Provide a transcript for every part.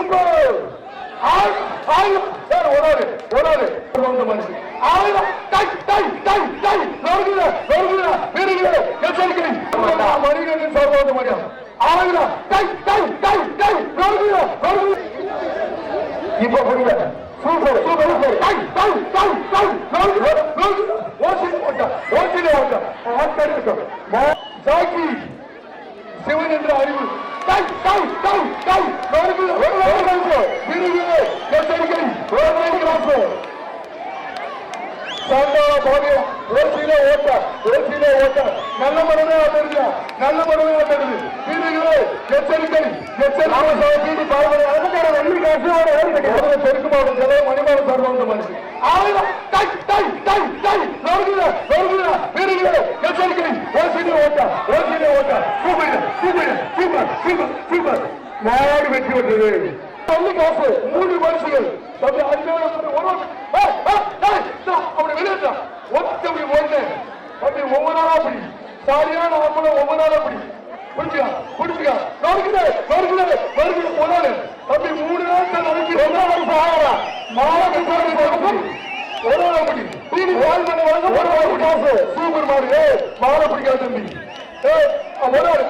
ஓடுங்கோ ஆயிரம் சார் ஓடாது ஓடாது வந்த மாதிரி ஆயிரம் டை டை டை டை நொறுங்குல நொறுங்குல பெருகுல எச்சரிக்கை மணிகண்டன் சார் வந்த மாதிரியா ஆயிரம் டை டை டை டை நொறுங்குல நொறுங்குல இப்ப புரியல super super super tie tie tie டை நொறுங்குல நொறுங்குல ஓசில ஓட்ட ஓசில ஓட்ட ஆட்டடிக்கும் ஜாக்கி சிவன் என்ற அறிவு நல்ல மனமே வந்துருங்க நல்ல மனமே வந்துருது வீடுகளே எச்சரிக்கை எச்சரிக்கை தெற்கு மாவட்டம் செலவு மணிமாவட்ட சர்வந்த மாதிரி ஆயிரம் டை டை டை டை நொறுங்குல நொறுங்குல வீடுகளே எச்சரிக்கை ஓசியில ஓட்ட ஓசியில ஓட்ட super super super super super நாடு வெற்றி பெற்றது பள்ளி காசு மூணு மனுஷங்கள் தம்பி அஞ்சாவது ஒரு ஏய், ஏய், ஏய், இதோ, அப்படி வெளியேற்றா ஒத்தபடி ஒண்ணு தம்பி ஒவ்வொரு நாளா அப்படி சரியான ஆம்பளை ஒவ்வொரு நாளா அப்படி பிடிச்சுக்கா பிடிச்சுக்கா நறுக்குது நறுக்குது நறுக்குது ஒரு நாள் தம்பி மூணு நாள் நறுக்கி ஒரு நாள் ஆகிறா மாவட்ட அப்படி ஒரு நாள் அப்படி தீனி வாய் பண்ண வழங்க ஒரு நாள் காசு சூப்பர் மாடு ஏய் மாலை பிடிக்காது தம்பி ஏய் ஒரு நாள்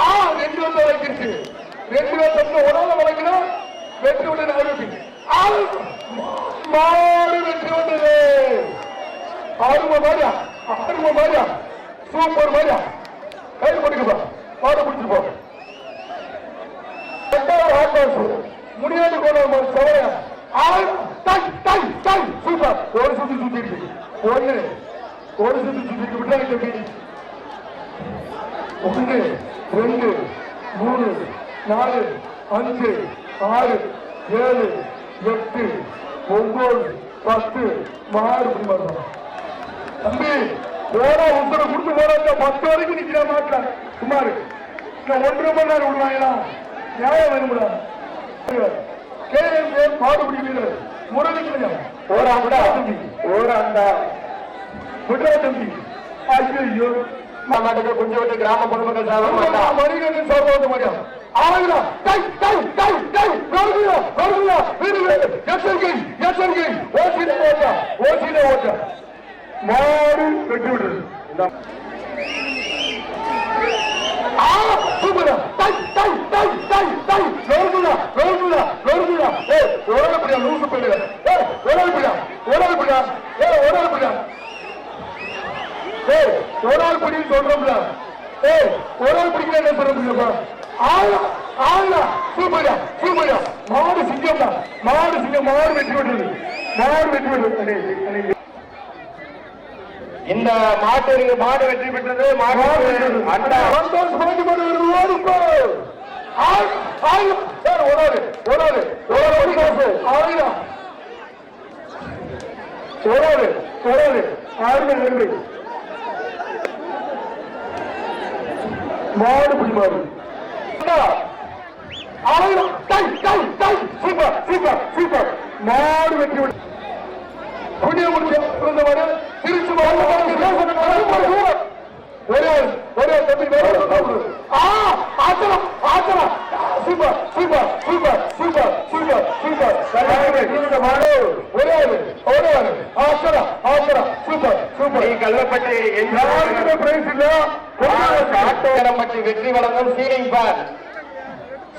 ஆ ரெண்டு வந்து வளைக்கிருச்சு ரெண்டு பேர் தம்பி ஒரு நாள் வளைக்கினா வெற்றி உடனே அறிவிப்பீங்க ஆள் மாடு வெற்றி வந்தது ஆறும மாதிரியா ஆறும மாதிரியா சூப்பர் மாதிரியா கை பண்ணிக்கப்பா பாடு பிடிச்சிட்டு போ. ரெண்டாவது ஹாட் பாக்ஸ் முடியாது கோணம் சவரையா ஆள் டை டை டை சூப்பர். ஒரு சுத்தி சுத்தி இருக்கு. ஒண்ணு. ஒரு சுத்தி சுத்தி இருக்கு. விட்டா தம்பி. ஒன்று ரெண்டு மூணு நாலு அஞ்சு ஆறு ஏழு எட்டு ஒன்பது பத்து. மாறு இப்படி மாறும் தம்பி போடா உத்தர கொடுத்து போறாங்க பத்து வரைக்கும் நிக்கிற மாட்டேன் சுமார் இன்னும் ஒன்றரை மணி நேரம் விடுவாங்களா நியாயம் வேணும்டா. கேஎம்ஏ மாடுபிடி வீரர் முரளிக்கலையா ஓராண்டா தம்பி. ஓராண்டா விட்ரா தம்பி. ஐயோ மாவட்டத்தில் குஞ்சோட்டு கிராம பொதுமக்கள் சார்பாக மணிகண்டன் சார்பாக மாதிரியா ஆளுங்களா? டை டை டை டை நடுங்குல நடுங்குல வீடுகளே எச்சரிக்கை எச்சரிக்கை ஓசியில ஓட்ட ஓசியில ஓட்ட. மாடு வெட்டி விடுறது. ஆ சூப்பரா. ஏய் சொல்றோம்ல. ஏய் ஒரு ஆள் பிடிக்கல என்ன சொல்றோம்லப்பா ஆளா ஆளா சூப்பரா சூப்பரா மாடு சிங்கம்டா மாடு சிங்கம் மாடு வெற்றி விடுறது. மாடு வெற்றி விடுறது. இந்த மாட்டு மாடு வெற்றி பெற்றது மாடு மாடு பிடி மாடு. ஆயிரம் டை tie tie. Super super super. மாடு வெற்றி புண்ணிய முடியும் பிறந்த மாடு. திருச்சி ஒரே ஒரே தம்பி ஆச்சரம் ஆச்சரம் super super super super super super இந்த மாடு ஒரே ஆளு, ஒரே ஆளு. ஆச்சரம் ஆச்சரம் சூப்பர் சூப்பர் கல்லப்பட்டி யாருக்குமே பிரைஸ் இல்ல ஆட்டோரம்பட்டி வெற்றி வழங்கும் சீலிங் ஃபேன்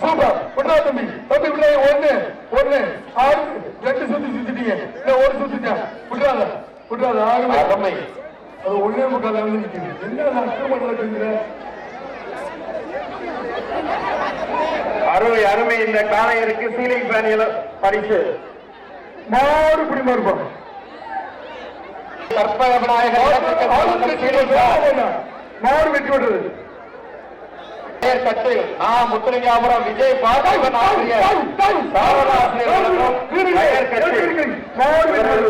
சூப்பர் விட்டா தம்பி தம்பி விட்டா ஒண்ணு ஒண்ணு ஆறு ரெண்டு சுத்தி சுத்திட்டீங்க இல்ல ஒரு சுத்திட்டா விட்டுறாத விட்டுறாத ஆகவே அருமை அது ஒண்ணே முக்கால் வந்து நிக்குது என்ன அக்கிரமம் நடக்குங்கிற அருமை அருமை இந்த காளையருக்கு சீலிங் ஃபேன் பரிசு மாடு பிடி மாறுப்பான் கற்பக விநாயகர் எலக்ட்ரிக்கல் வழங்கும் சீலிங் ஃபேன் மாடு வெட்டி விடுறது? பெயர் கட்டில் ஆ முத்துலிங்காபுரம் விஜய் பார்த்திபன் ஆசிரியர் சாரதாசிரியர் வழங்கும் பெயர் கட்டில்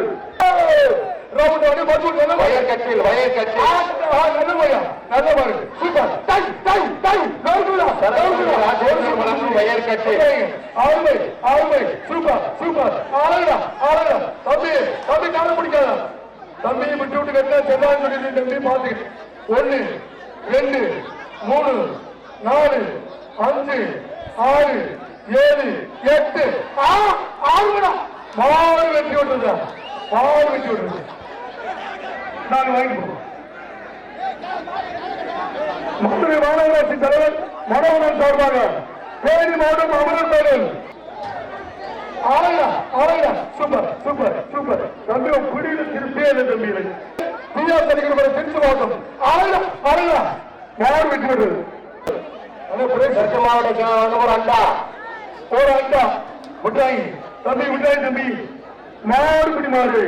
கவுண்டோடு மறுபடியும் நல்ல வயர் கட்சியில் வயர் கட்சி நல்ல வயர் நல்ல வயர் சூப்பர். டை டை டை நோக்குடா நோக்குடா நோக்குடா வயர் கட்சி ஆளுமை ஆளுமை. Super super. ஆளுடா பிடிக்காத? தம்பியை விட்டு விட்டு கட்டினா செல்லான்னு சொல்லி தம்பி பார்த்துக்கிட்டு. ரெண்டு மூணு நாலு அஞ்சு ஆறு ஏழு எட்டு. ஆறு ஆறு மாறு வெற்றி விட்டுருந்தா மாறு வெற்றி விட்டுருந்தேன் விடுறது நாங்க வாங்கிப்போம் மதுரை மாநகராட்சி தலைவர் மனோகரன் சார்பாக தேனி மாவட்டம் அமரன் ஆலையா ஆலையா சூப்பர் சூப்பர் சூப்பர். தம்பி உன் பிடியில திருப்பியே இல்லை தம்பி தனிக்கிற மாதிரி திருச்சி மாவட்டம். ஆலையா ஆலையா மாடு வெட்டி தெற்கு மாவட்டம் ஒரு அண்டா. ஒரு அண்டா. மிட்டாய். தம்பி மிட்டாய் தம்பி. பிடி மாடு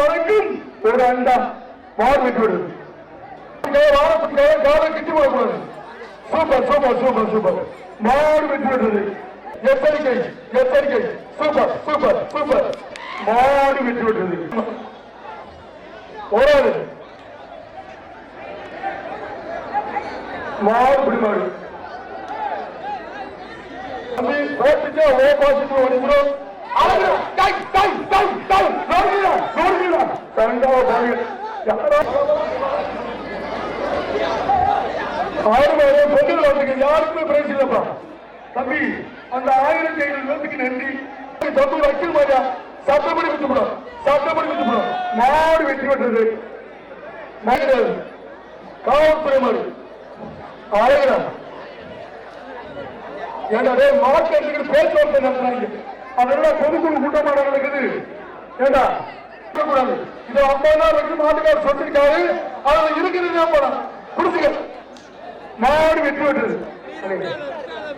வழங்கும் ஒரு அண்டா மாடு வெட்டி விடு வாரத்துக்காக கிட்டி போடக்கூடாது சூப்பர் சூப்பர் சூப்பர் சூப்பர் மாடு வெட்டி எச்சரிக்கை எச்சரிக்கை சூப்பர் சூப்பர் சூப்பர் மாடு பிடி மாடு தம்பி போட்டுச்சா ஓ பாசிட்டிவ் வந்துடும் டை டை டை டை நோடுகிறா நோடுகிறா சண்டாவ பாருங்க யாரோ ஆயிரம் ஆயிரம் பொங்கல் வந்துங்க யாருக்குமே பிரைஸ் இல்லப்பா. தம்பி அந்த ஆயிரத்தி ஐநூறு பேருக்கு நன்றி. தம்பி வைக்கிற மாதிரியா சட்டப்படி விட்டுப்படும் சட்டப்படி விட்டுப்படும் மாடு வெற்றி பெற்றது காவல்துறை மாதிரி ஆயிரம். ஏண்டா டேய் மாட்டு எடுத்துக்கிட்டு பேச்சுவார்த்தை நடத்துறாங்க. அதெல்லாம் பொதுக்குழு கூட்டமா நடக்குது? ஏண்டா கூடாது இது ஐம்பது வரைக்கும் மாட்டுக்கார் சொல்லிருக்காரு அதுல இருக்கிறது போறான். குடிச்சுக்க மாடு வெற்றி விட்டுறது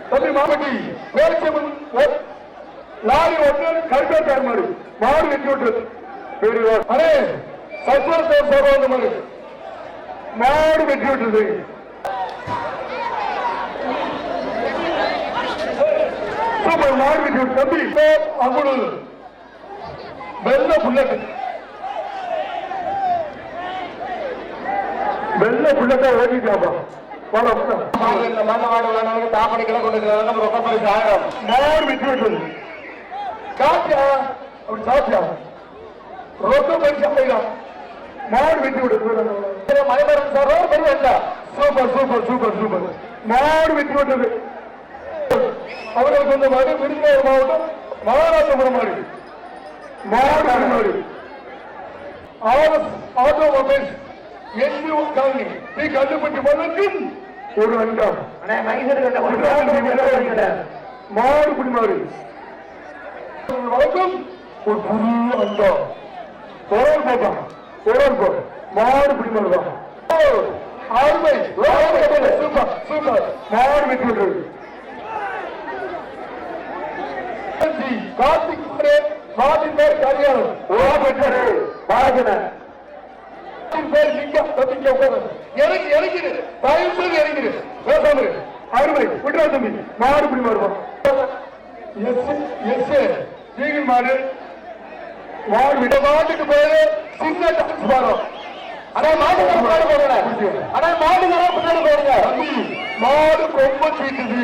தம்பி மாமட்டி பேச்சமன் லாரி ஒன்று கருப்பேட்டார் மாடு. மாடு வெற்றி விட்டுறது பெரிய அரே சத்வரத்தை சொல்ற மாதிரி மாடு. வெற்றி விட்டுறது சூப்பர் மாடு வெட்டி விட்டு தம்பி அங்குடு வெள்ள புல்லட்டு வெள்ள புல்லட்டா ஓடிட்டாப்பா பல இந்த மண்ண மாடு வேணாலும் தாப்படிக்கெல்லாம் கொண்டு இருக்கிறாங்க ரொக்க பரிசு ஆயிரம் மாடு வெட்டி விட்டது காத்தியா அப்படி சாத்தியா ரொக்க பரிசு ஆயிரம் மாடு வெட்டி விட்டது மலைமரம் சார் பெரிய அண்டா சூப்பர் சூப்பர் சூப்பர் சூப்பர் மாடு வெட்டி விட்டது அவர்களுக்கு சொந்த மாடு விருதுநகர் மாவட்டம் மகாராஷ்டிரபுரம் மாடு மாடு மாடு ஆர்எஸ் ஆட்டோமொபைல்ஸ் என்ஜிஓ காலனி. நீ கண்டுபிடி வழங்கும் ஒரு அண்டம் மாடு குடி மாடு வழங்கும் ஒரு புது அண்டம் போரால் போட்டான் போரால் போ மாடு குடி மாடு தான் ஆறுமை சூப்பர் சூப்பர். மாடு வெற்றி விட்டது கார்த்திக் மாடு மாட்டின் பேர் கல்யாணம் ஓ பெற்றது பாரதன் பேர் லிங்கம் தம்பிங்க உட்காரு இறங்கி இறங்கிடு. தயவு செய்து இறங்கிடு. பேசாம. அருமை. விட்டுறா தம்பி. மாடு இப்படி வருவோம் எஸ் எஸ். மாடு. மாடு விட மாட்டுக்கு பேரு சின்ன டான்ஸ் அடே மாட்டுக்கார முன்னாடி போடுங்க. அடே மாட்டுக்கார முன்னாடி போடுங்க. மாடு ரொம்ப சீட்டுது.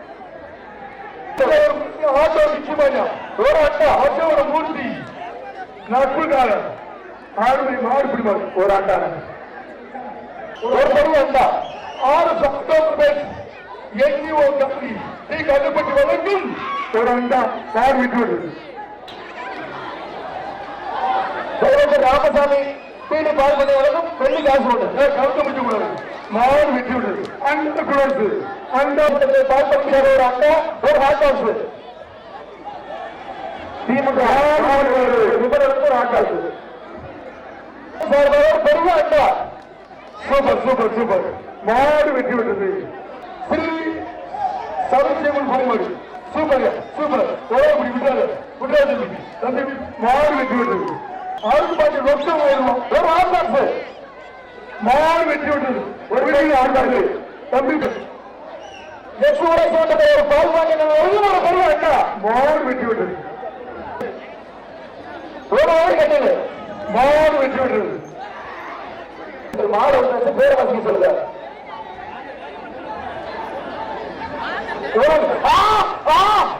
வெட்டி நீங்கள் மாடியா சூப்பர் சூப்பர் சூப்பர் ரோஸ் ஆப்பி கொடுக்குது ரோஸ் வெட்டிட்டு போ மாடு கட்டு மாடு வெட்டி ஆளுடா ஆளுடா அருமை அருமை அருமை விட்டுறா தம்பி விட்டுறாத மாடு குடி மாடுவா ஆட்டோ நிச்சயமாயா ஒரு அட்டா ஆட்டோட மூர்த்தி நட்புக்காரன் ஆறுமை மாடு குடி மாடு ஒரு அட்டான ஒரு படி அண்டா ஆறு சப்தம் பேர் என்ஜிஓ கம்பெனி நீ கண்டுபிடி வழங்கும் ஒரு அண்டா மாடு விட்டு விடுது சைவந்தர் ராமசாமி பீடி பால் பண்ணி வெள்ளி காசு ஒன்று கவுத்த முடிச்சு கூடாது மாடு விட்டு விடுது அந்த குளோஸ் அந்த பால் ஒரு அண்டா ஒரு ஹாட் ஹவுஸ் திமுக விபரத்துக்கு ஒரு ஆட்டாசு பெரிய அண்டா. சூப்பர் சூப்பர் சூப்பர் மாடு வெட்டி விட்டது. ஸ்ரீ சரசியம்மன் பாய்மாடு சூப்பர் சூப்பர் ஒரே இப்படி விட்டாரு. விட்டாரு. மாடு வெட்டி விட்டது. ஆறு பாட்டு ரொக்கம் வருவோம் ஒரு ஆண்டாசு மாடு வெற்றி விட்டது ஒரு விடையில் ஆண்டாசு தம்பி லட்சுமண சோட்டத்தை ஒரு பால் வாங்கின ஒரு ஒரு பொருள் வைக்கா மாடு வெற்றி விட்டது ஒரு ஓடி கட்டிடு மாடு வெற்றி விட்டது மாடு வந்து பேர் வாசிக்க சொல்லுங்க.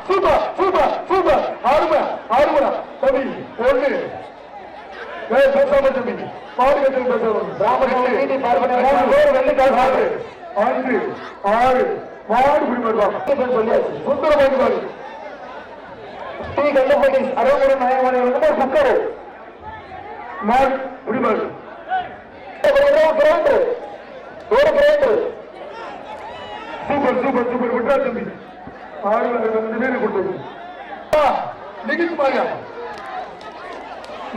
Super super super. அருமை அருமை. தம்பி ஒன்று ஏய், பேசாம தம்பி மாடு கட்டி பேசாம ராமசாமி வீட்டை பார்ப்பனை மூணு பேர் வெள்ளி காசு ஆறு. மாடு பிடிப்பாரு சொல்லியாச்சு. சுந்தர பாடி டீ கண்டபடி அறுபது வந்து குக்கர். மாடு ஒரு சூப்பர் சூப்பர் சூப்பர். விட்டா தம்பி. ஆறு ரெண்டு பேர் கொடுத்தது ஆ, நிகித் மாயா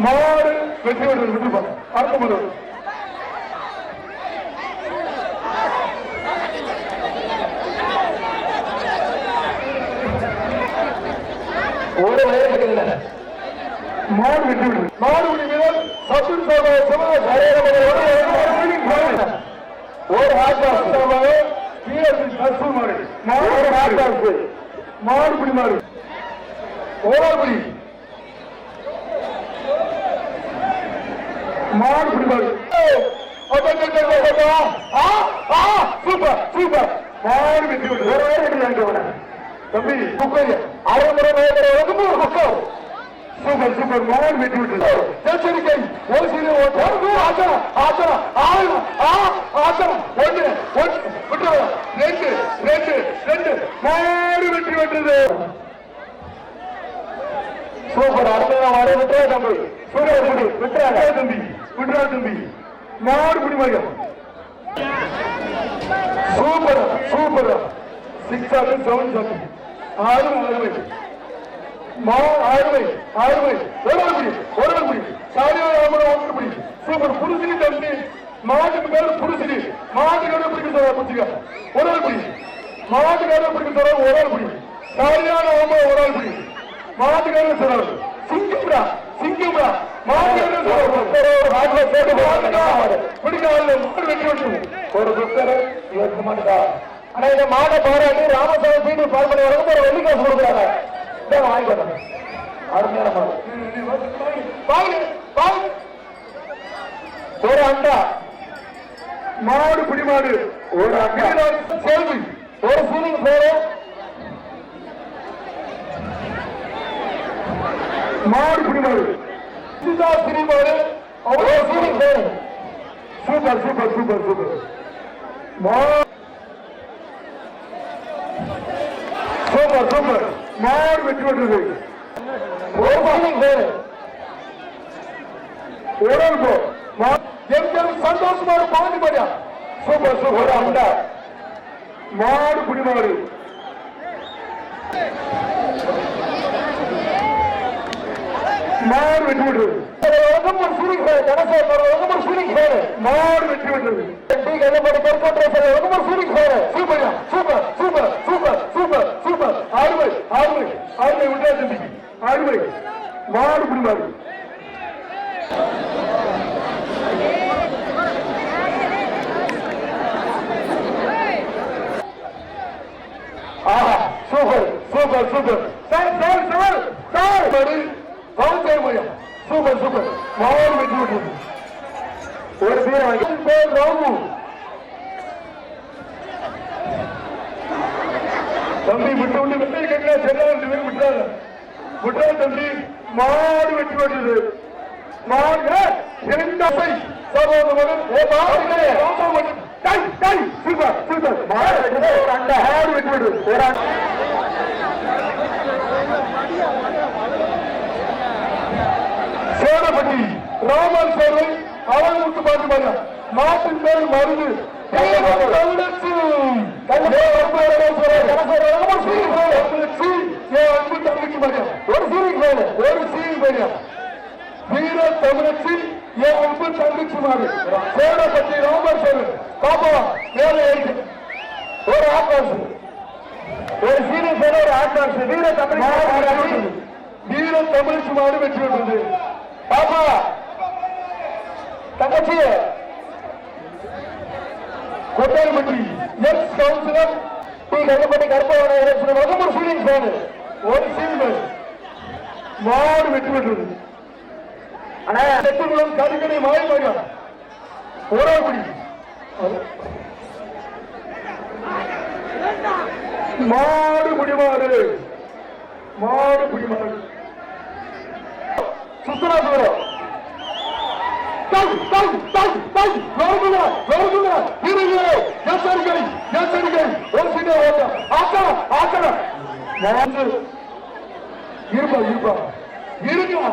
மாடு வெற்றி விடுறது விட்டுப்பாங்க அடுத்த முதல் ஒரு வயது மாடு வெற்றி விடுறது மாடு விடி வீரர் சத்துர் சோழ சிவகாசி ஒரு ஹாட் மாடு. மாடு ஹாட் பாக்ஸ் மாடு பிடி மாடு. ஓலாபுரி மாடு பிடி மாடு சூப்பர் சூப்பர் மாடு வெற்றி விடுறது ஒரு வயது இல்லை தம்பி குக்கர் அறுபது வயது ஒரு குக்கர் சூப்பர் சூப்பர். மோகன் வெற்றி விட்டது எச்சரிக்கை ஒரு சிறு ஒரு ஆச்சரம் ஆச்சரம். ஆறு ஆ ஆச்சரம். ஒன்று ஒன்று. விட்டு ரெண்டு ரெண்டு ரெண்டு. மாடு வெற்றி பெற்றது. சூப்பர். அருமையா மாடு விட்டுறா தம்பி. சூப்பர் தம்பி விட்டுறா தம்பி. விட்டுறா தம்பி. மாடு பிடி மரியம் சூப்பர் சூப்பர். சிக்ஸ் ஆறு செவன் செவன் ஆறு மா ஆறுவை ஆறுவை ஒரு பிடி ஒரு பிடி சாரியா ராமன் ஒன்று பிடி சூப்பர் புருஷனி தம்பி மாட்டுக்கு மேல புருஷனி மாட்டுக்கார பிடிக்க சொல்ற புடிச்சுக்க ஒரு ஆள் பிடி மாட்டுக்கார பிடிக்க சொல்ற ஒரு ஆள் பிடி சாரியான ராம ஒரு ஆள் பிடி மாட்டுக்கார சொல்றாரு சிங்கம்டா சிங்கம்டா மாட்டுக்கார சொல்றாரு பிடிக்க ஆள் மாடு வெட்டி விட்டு ஒரு குக்கர் இவருக்கு மாட்டுதா ஆனா இந்த மாட பாராட்டி ராமசாமி வீட்டு பால் பண்ணி வரது ஒரு வெள்ளிக்காசு கொடுக்குறாங்க. இதான் வாங்கிக்கணும் அருமையான மாடு. ஒரு அண்டா. மாடு பிடி மாடு ஒரு அண்டா. செல்வி. ஒரு சீலிங் பேரு மாடு பிடி மாடு சீதா பிடி மாடு ஒரு சீலிங் பேரு சூப்பர் சூப்பர் சூப்பர் சூப்பர். மா சூப்பர் சூப்பர் மாடு வெற்றி பேரு உடல் போ. மா- எங்கள் சந்தோஷமான பாண்டி மாடியா சூப்பர் சூப்பர். அண்டா மாடு பிடி மாடு. மாடு வெற்றி விட்டுறது வரைக்கும் ஒரு சீலிங் பேரு கணசேர் வரைக்கும் ஒரு சீலிங் பேரு மாடு வெற்றி விட்டுறது டீ கல்லப்படி தெற்கோட்டை வரைக்கும் ஒரு சீலிங் பேரு சூப்பர்யா super super super super super அருமை அருமை அருமை விட்டா தம்பி அருமை மாடு பிடி மாடு ஆஹா super super super sir sir sir sir மாடு கவுண்டர் மையம் சூப்பர் சூப்பர் மாடு வெற்றி விட்டுறது ஒரு பேர் வாங்கி பேர் ராமு தம்பி விட்டு விட்டு வெற்றி கட்டினா செல்ல ரெண்டு பேரும் விட்டாங்க விட்டா தம்பி மாடு வெட்டி விட்டது மாடு இரண்டாசை சகோதர மகன் ஏ மாடு ராமா மகன் டை டை சூப்பர் சூப்பர் மாடு வெட்டி ஒரு அண்டா மாடு வெட்டி விடுது ஒரு அண்டா சேடப்பட்டி ராமன் சேர்வை அவன் முத்து பார்த்து பாருங்க நாட்டின் பேர் மருந்து ஒரு சீரிங் பேரு ஒரு வீர தமிழச்சி. என் அன்பு தங்கச்சி மாறு சேடப்பட்டி ராமன் சேர்வை பாப்பா வேலை இருக்கு ஒரு ஆக்காசு ஒரு சீலிங் பேரு ஒரு ஆக்காசு வீர தமிழ் வீர தமிழ் மாடு வெற்றி பெற்றது. பாப்பா தங்கச்சி கொட்டாய்பட்டி எக்ஸ் கவுன்சிலர் டி கல்லுப்பட்டி கருப்பவன ஒரு ஃபீலிங் ஃபேனு ஒரு சீல்கள் மாடு வெற்றி பெற்றது. அண்ணா செட்டுக்குளம் கடுக்கடை மாயமரியா ஓராக்குடி மாடு முடிமாறு மாடு முடிமாறு சுத்தரா சுந்தரம் ஆக்கா இருப்பா இருப்பா. இருக்கா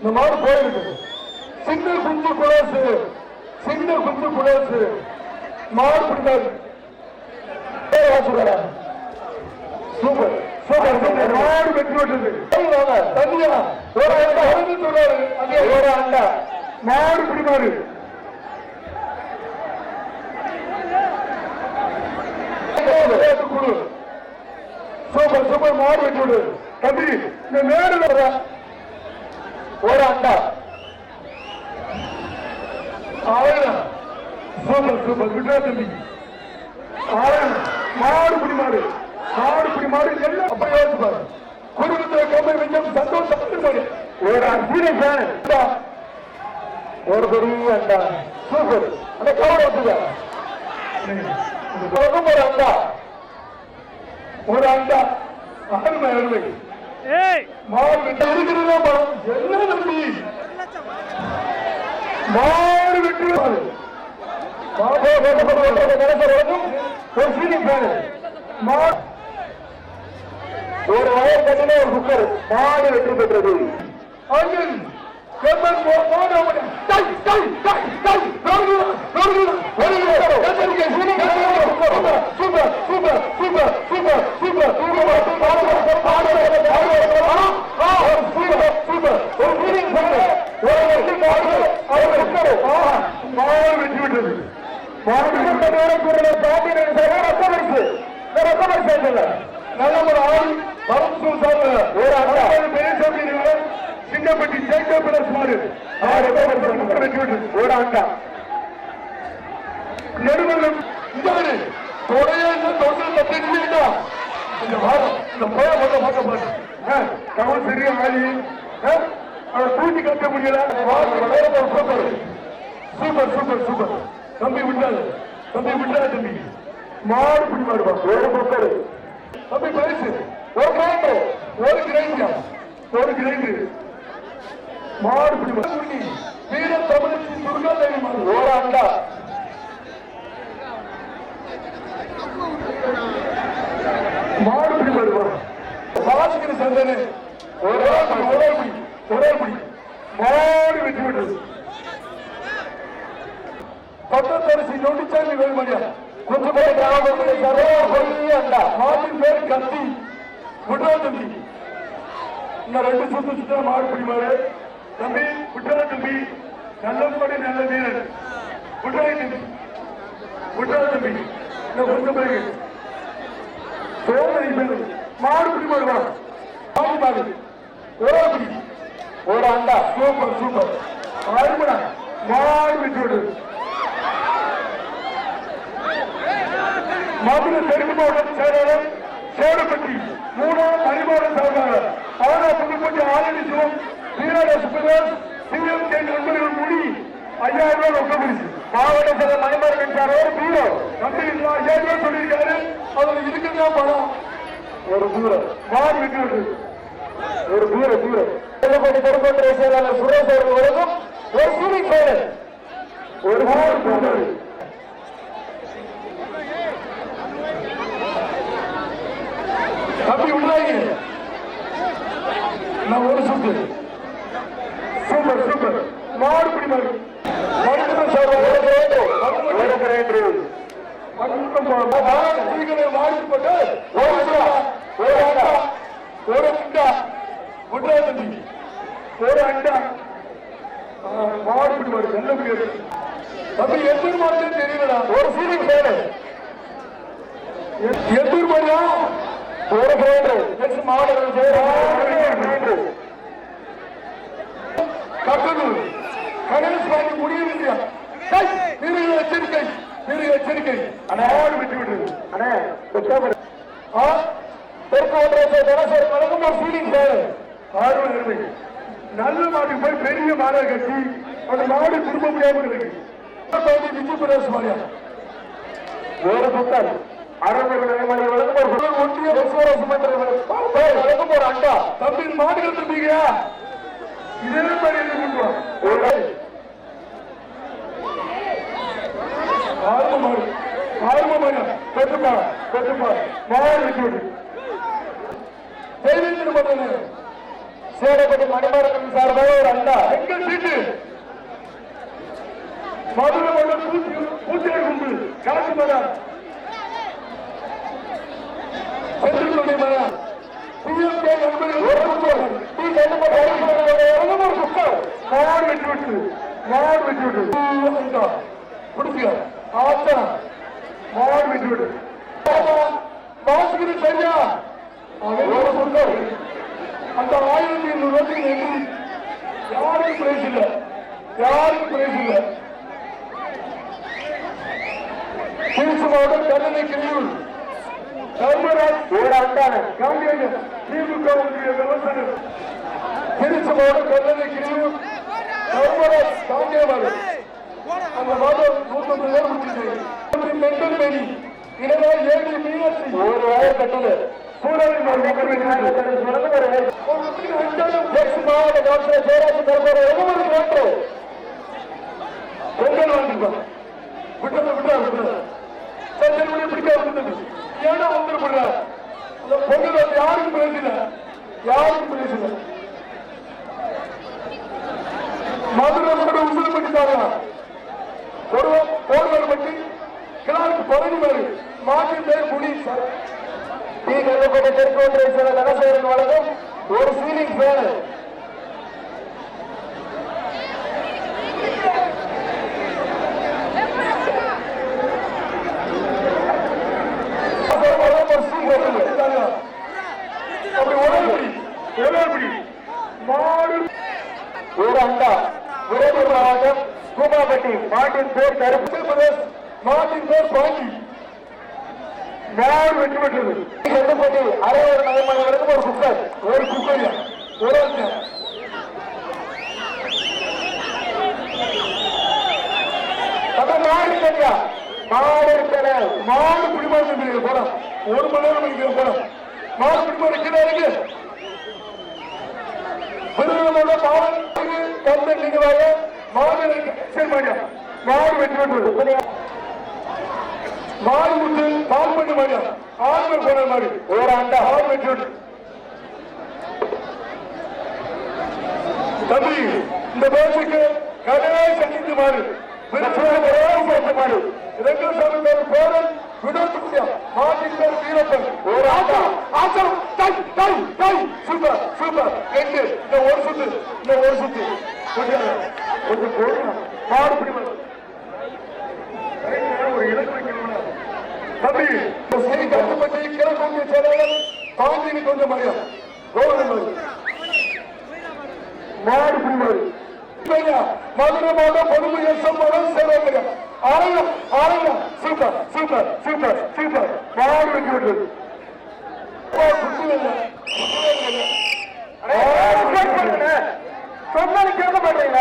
இந்த மாடு போயிருக்கு சின்ன குஞ்சு குளோசு சின்ன குஞ்சு குளோசு மாடு பிடிக்காது. சூப்பர். சூப்பர். சூப்பர். மாடு வெற்றி விட்டது வாங்க தண்ணியா? ஒரு அண்டா. ஒரு சொல்றாரு அங்கே ஒரு அண்டா. மாடு பிடிமாறு குழு சூப்பர் சூப்பர். மாடு வெட்டி விடு. தம்பி இந்த நேரில் வர ஒரு அண்டா சூப்பர் சூப்பர் விட்ரா தம்பி. மாடு குடி மாடு. மாடு குடி மாடு எல்லாம் அப்ப யோசிச்சு பாரு. கம்பெனி வெஞ்சம் சந்தோஷம் ஒரு அற்புதம் சார். ஒரு பெரிய அண்டா. சூப்பர். அந்த கவர் வச்சுக்க ஒரு அண்டா. ஒரு அண்டா. அருமை அருமை ஏய்! மாடு இருக்கிறதா பணம் என்ன நம்பி மாடு வெற்றி ஒரு வயல் கட்டில ஒரு குக்கர். மாடு வெற்றி பெற்றது. அர்ஜுன் நல்ல ஒரு ஆள் பரமசூர் சார் ஒரு அண்ணாவது பெரிய சாமி சிங்கப்பட்டி ஜேக்கப் பிரஸ் மாடு ஆறு பேர் வெற்றி ஒரு தொடைய இந்த தொண்டை இந்த வாரம் இந்த போய பார்க்க சரியா ஆளி அதை கட்ட முடியல. சூப்பர் சூப்பர் சூப்பர் சூப்பர் தம்பி விட்டாது. தம்பி விட்டாது தம்பி. மாடு பிடி மாடுவா ஒரு பக்கர் தம்பி பரிசு. ஒரு கிரைண்டர் ஒரு ஒரு மாடு வீர தமிழ் துர்கா தேவி மாடு ஒரு அண்டா மாடு பிடி மாடுவா வாசிக்கிற சந்தனு ஒரே பிடி ஒரே பிடி ஒரே பிடி மாடு வெற்றி விட்டது பத்தத்தரிசி நொண்டிச்சாமி வேல்மணியா குத்துப்படை கிராமத்தில் சர்வ பெரிய அண்டா மாட்டின் பேர் கத்தி விட்ரா தம்பி இந்த ரெண்டு சுத்து சுத்த மாடு பிடிமாறு தம்பி விட்ரா தம்பி நல்லபடி நல்ல வீரர் விட்ரா தம்பி விட்ரா தம்பி இந்த கொஞ்சம் பிறகு சோதனை பேரு மாடு பிடிமாறு வா மாடு மாடு ஒரு பிடி ஒரு அண்டா சூப்பர் சூப்பர் அருமடா மாடு விட்டு விடு மதுரை தெற்கு மாவட்ட செயலாளர் சேடப்பட்டி மூணாம் பரிமாற செயலாளர் ஆனா புதுப்பட்டி ஆரணி சிவம் வீரட சுப்பதாஸ் சிவம் கே நண்பர்கள் முடி ஐயாயிரம் ரூபாய் ரொக்க பரிசு மாவட்ட செயலர் மணிமாறன் சார் ஒரு பீரோ தம்பி இல்ல ஐயாயிரம் ரூபாய் சொல்லியிருக்காரு அதுல இதுக்குதான் பணம் ஒரு தூரம் மாடு விட்டு ஒரு தூர தூரம் கல்லுப்பட்டி தெருக்கோட்டை செயலாளர் சுரேஷ் அவர்களுக்கும் ஒரு ஃபீலிங் ஃபேனு ஒரு மாடு போனாரு தம்பி உள்ளாங்க நான் ஒரு சுத்து சூப்பர் சூப்பர் மாடு பிடி மாடு மருத்துவம் சார் ஒரு கிரேண்டர் ஒரு கிரேண்டர் வாழ்த்துப்பட்டு ஒரு அண்டா ஒரு அண்டா ஒரு அண்டா விட்ரா தம்பி ஒரு அண்டா மாடு பிடி மாடு நல்ல பேரு தம்பி எத்தனை மாடு தெரியலடா ஒரு ஃபீலிங் பேரு எத்தூர் மாடியா ஒரு கிரேண்டர் நெக்ஸ்ட் மாவட்டம் கிரேண்டர் கட்டணூர் கணேஷ் பாண்டி சிறு எச்சரிக்கை மாடு விட்டு விடுது அண்ணே உற்சாகம் ஆ தெற்கு ஒன்றிய தினசரி வழங்கும் ஒரு ஃபீலிங் சார் ஆர்வம் அருமை நல்ல மாட்டுக்கு போய் பெரிய மாடை கட்டி மாடு திரும்ப முடியாம இருக்கு. ஒரு புத்தர் ஒன்றிய ஒரு அண்டா. தம்பி மாடுகள் தம்பிங்க இதே மாதிரி பெற்றுப்பா பெற்றுப்பா. விடு. சேடப்பட்டி மணிமரத்தின் சார்பாக ஒரு அண்டா. எங்கள் சீட்டு மதுரை மன்னர் பூச்சி கும்பு கணக்கு மரம் செந்திலுடைய மரம் பிஎம்கே நண்பர்கள் ஒரு கும்பல். டி கண்டுபட்ட ஒரு புத்தர் மாடு விட்டு விட்டு மாடு விட்டு விட்டு. பிடிச்சிக்க ஆச்சா மாடு விட்டு விட்டு வாசிக்கிறது சரியா? அவன் ஒரு அந்த ஆயிரத்தி ஐநூறு யாருக்கும் பிரைஸ் இல்லை யாருக்கும் பிரைஸ் இல்லை திருச்சி மாவட்டம் கல்லணை கிரியூர் தர்மராஜ் ஒரு காந்தியடிகள் திமுக ஒன்றிய திருச்சி மாவட்டம் கல்லணை கிரியூர் தர்மராஜ் அந்த மாதம் நூற்றம்பது பேர் முடிச்சிருக்காங்க மென்டல் மேனி ஏழு மீனாட்சி. ஒரு வயர் கட்டது சூழலை ஒரு மாவட்ட ஜெயராஜ் நோட்டு பொங்கல் வாங்கிப்பா விட்டத விட்டா விட்டத சத்தியமணி பிடிக்காம இருந்தது ஏன்னா வந்துருப்படுற அந்த பொங்கல் வந்து யாருக்கும் பேசல யாருக்கும் பேசல மதுரை மட்டும் உசுறு பண்ணிட்டாங்க ஒரு போடுவர் பற்றி கிளாருக்கு பழனி மாதிரி மாற்றி பேர் முடி சார் டி கண்டுபட்ட தெற்கு ஒன்றிய சில தனசேரன் வழங்கும் ஒரு சீலிங் ஃபேன் ஒரு சீக்கிரம் பண்ணிட்டாங்க. அப்படி உடல்படி உடல்படி மாடு ஒரு அண்டா விரைவில் மாவட்டம் கூமாப்பட்டி மாட்டின் பேர் கருப்பு. உத்தரப்பிரதேஷ் மாட்டின் பேர் பாங்கி மாடு வெற்றி பெற்றது. கண்டுபட்டி அரையோர் நகைமணி வழங்கும் ஒரு குக்கர் ஒரு குக்கரியா ஒரு அஞ்சம் அப்புறம் மாடு இல்லையா? மாடு இருக்கிற மாடு பிடிமாறு போலாம். ஒரு மணி நேரம் நிற்கிற போலாம். மாடு பிடிமாறு கீழே இருக்கு. விருதுகளோட மாடியா மாடு வெற்றி பெற்றது மாடு முட்டு பால் பண்ண மாடியா ஆண்கள் போன மாதிரி ஒரு அண்டா மாடு வெற்றி பெற்றது தம்பி இந்த பேச்சுக்கு கதையை சந்தித்து மாறு. மாறு. இரண்டாம் சாமி பேர் பேரன் வினோத் குடியா மாட்டின் பேர் வீரப்பன். ஒரு ஆட்டம் ஆட்டம் tie tie tie. Super super. எட்டு. இந்த ஒரு சுத்து இந்த ஒரு சுத்து. கொஞ்சம் கொஞ்சம் மாடு பிடிமா ஒரு இலக்கு வைக்கணும் தம்பி சரி கிழக்கு செயலாளர் தாங்கினி கொஞ்சம் மரியாதை. கௌரவம் மாடு பிடிமாறு மதுரை மாவட்டம் பொதுமை எஸ்எம் மரம் ஆயிரம் ஆயிரம் சூப்பர் சூப்பர் சூப்பர் சூப்பர். மாடு வெட்டி விட்டது. சொன்னாலும் கேட்க மாட்டீங்க